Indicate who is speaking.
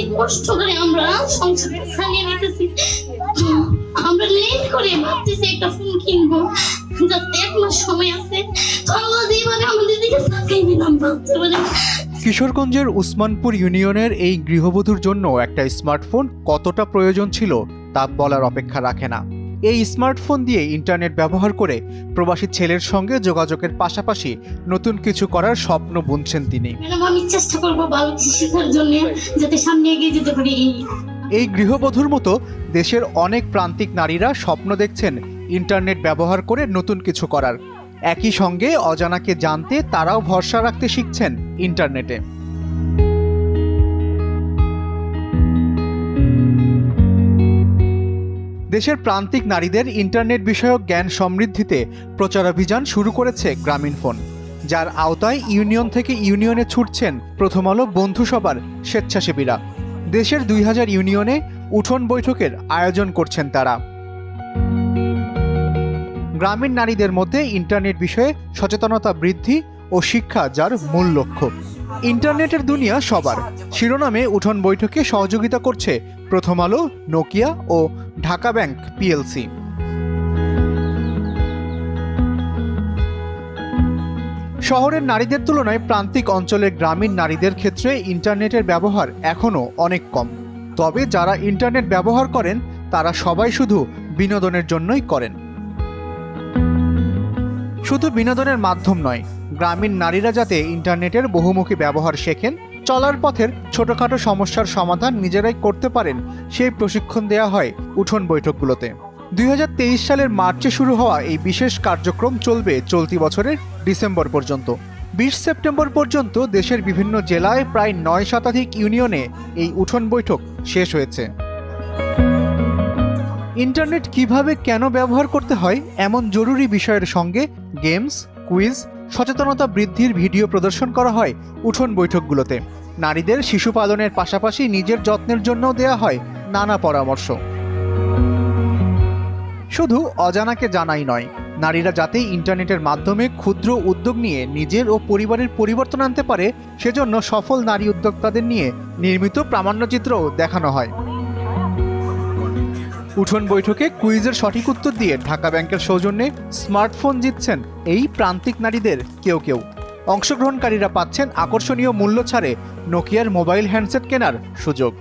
Speaker 1: অনেক কষ্ট করে আমরা চালিয়ে নিতেছি। আমরা লেট করে ভাবতেছি একটা ফোন কিনবো। যাতে এক মাস সময় আছে। আল্লাহ যেভাবে আমাদের দিকে ভাবতে পারে।
Speaker 2: কিশোরগঞ্জের উসমানপুর ইউনিয়নের এই গৃহবধূর জন্য একটা স্মার্টফোন কতটা প্রয়োজন ছিল তা বলার অপেক্ষা রাখে না। এই স্মার্টফোন দিয়ে ইন্টারনেট ব্যবহার করে প্রবাসী ছেলের সঙ্গে যোগাযোগের পাশাপাশি নতুন কিছু করার স্বপ্ন বুনছেন তিনি।
Speaker 1: আমি চেষ্টা করব ভালো কিছু শেখার জন্য যাতে সামনে এগিয়ে যেতে পারি। এই
Speaker 2: এই গৃহবধূর মতো দেশের অনেক প্রান্তিক নারীরা স্বপ্ন দেখছেন ইন্টারনেট ব্যবহার করে নতুন কিছু করার। একই সঙ্গে অজানাকে জানতে তারাও ভরসা রাখতে শিখছেন ইন্টারনেটে। দেশের প্রান্তিক নারীদের ইন্টারনেট বিষয়ক জ্ঞান সমৃদ্ধিতে প্রচারাভিযান শুরু করেছে গ্রামীণ ফোন, যার আওতায় ইউনিয়ন থেকে ইউনিয়নে ছুটছেন প্রথম আলো বন্ধুসভার স্বেচ্ছাসেবীরা। দেশের দুই হাজার ইউনিয়নে উঠোন বৈঠকের আয়োজন করছেন তারা। গ্রামীণ নারীদের মধ্যে ইন্টারনেট বিষয়ে সচেতনতা বৃদ্ধি ও শিক্ষা যার মূল লক্ষ্য। ইন্টারনেটের দুনিয়া সবার। শিরোনামে উঠোন বৈঠকে সহযোগিতা করছে প্রথম আলো, নোকিয়া ও ঢাকা ব্যাংক পিএলসি। শহরের নারীদের তুলনায় প্রান্তিক অঞ্চলের গ্রামীণ নারীদের ক্ষেত্রে ইন্টারনেটের ব্যবহার এখনও অনেক কম। তবে যারা ইন্টারনেট ব্যবহার করেন, তারা সবাই শুধু বিনোদনের জন্যই করেন। শুধু বিনোদনের মাধ্যম নয়, গ্রামীণ নারীরা যাতে ইন্টারনেটের বহুমুখী ব্যবহার শেখেন, চলার পথের ছোটখাটো সমস্যার সমাধান নিজেরাই করতে পারেন সেই প্রশিক্ষণ দেওয়া হয় উঠোন বৈঠকগুলোতে। দুই হাজার তেইশ সালের মার্চে শুরু হওয়া এই বিশেষ কার্যক্রম চলবে চলতি বছরের ডিসেম্বর পর্যন্ত। বিশ সেপ্টেম্বর পর্যন্ত দেশের বিভিন্ন জেলায় প্রায় নয় শতাধিক ইউনিয়নে এই উঠোন বৈঠক শেষ হয়েছে। ইন্টারনেট কীভাবে কেন ব্যবহার করতে হয় এমন জরুরি বিষয়ের সঙ্গে গেমস, কুইজ, সচেতনতা বৃদ্ধির ভিডিও প্রদর্শন করা হয় উঠোন বৈঠকগুলোতে। নারীদের শিশু পালনের পাশাপাশি নিজের যত্নের জন্যও দেয়া হয় নানা পরামর্শ। শুধু অজানাকে জানাই নয়, নারীরা যাতে ইন্টারনেটের মাধ্যমে ক্ষুদ্র উদ্যোগ নিয়ে নিজের ও পরিবারের পরিবর্তন আনতে পারে, সেজন্য সফল নারী উদ্যোক্তাদের নিয়ে নির্মিত প্রামাণ্যচিত্রও দেখানো হয়। উঠোন বৈঠকে কুইজের সঠিক উত্তর দিয়ে ঢাকা ব্যাংকের সৌজন্যে স্মার্টফোন জিতছেন এই প্রান্তিক নারীদের কেউ কেউ। অংশগ্রহণকারীরা পাচ্ছেন আকর্ষণীয় মূল্য ছাড়ে নোকিয়ার মোবাইল হ্যান্ডসেট কেনার সুযোগ।